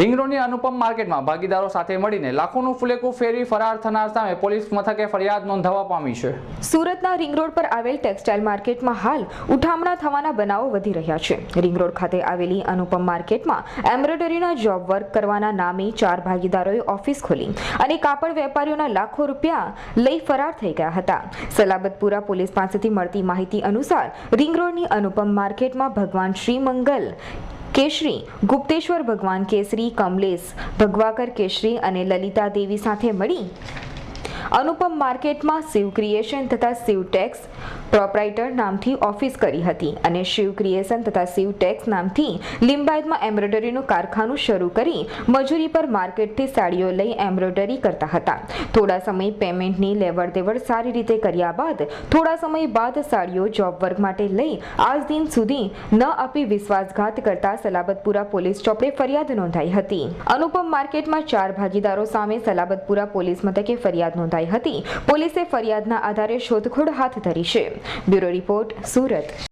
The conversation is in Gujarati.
રિંગ અનુપમ માર્કેટમાં ભાગીદારો સાથે મળીને લાખોનું ફુલેકું ફેરવી ફરાર થનાર સામે પોલીસ મથકે ફરિયાદ નોંધાવા પામી છે. સુરતના રિંગ પર આવેલ ટેક્સટાઇલ માર્કેટમાં હાલ ઉઠામણા થવાના બનાવો વધી રહ્યા છે. રિંગ ખાતે આવેલી અનુપમ માર્કેટમાં એમ્બ્રોઇડરીના જોબ વર્ક કરવાના નામે ચાર ભાગીદારોએ ઓફિસ ખોલી અને કાપડ વેપારીઓના લાખો રૂપિયા લઈ ફરાર થઈ ગયા હતા. સલાબતપુરા પોલીસ પાસેથી મળતી માહિતી અનુસાર રિંગ રોડની અનુપમ માર્કેટમાં ભગવાન શ્રી મંગલ કેશરી ગુપ્તેશ્વર ભગવાન કેસરી કમલેશ ભગવાકર કેશરી અને લલિતા દેવી સાથે મળી અનુપમ માર્કેટમાં શિવ ક્રિએશન તથા શિવ ટેક્સ પ્રોપરાઇટર નામથી ઓફિસ કરી હતી અને શિવ ક્રિએશન તથા શિવ ટેક્સ નામથી લિંબાયતમાં એમ્બ્રોઇડરીનું કારખાનું શરૂ કરી મજૂરી પર માર્કેટથી સાડીઓ લઈ એમ્બ્રોઇડરી કરતા હતા. થોડા સમય પેમેન્ટની લેવડ દેવડ સારી રીતે કર્યા બાદ, થોડા સમય બાદ સાડીઓ જોબ વર્ક માટે લઈ આજ દિન સુધી ન આપી વિશ્વાસઘાત કરતા સલાબતપુરા પોલીસ ચોપડે ફરિયાદ નોંધાઈ હતી. અનુપમ માર્કેટમાં ચાર ભાગીદારો સામે સલાબતપુરા પોલીસ મથકે ફરિયાદ નોંધાઈ હતી. પોલીસે ફરિયાદના આધારે શોધખોળ હાથ ધરી છે. Bureau report Surat.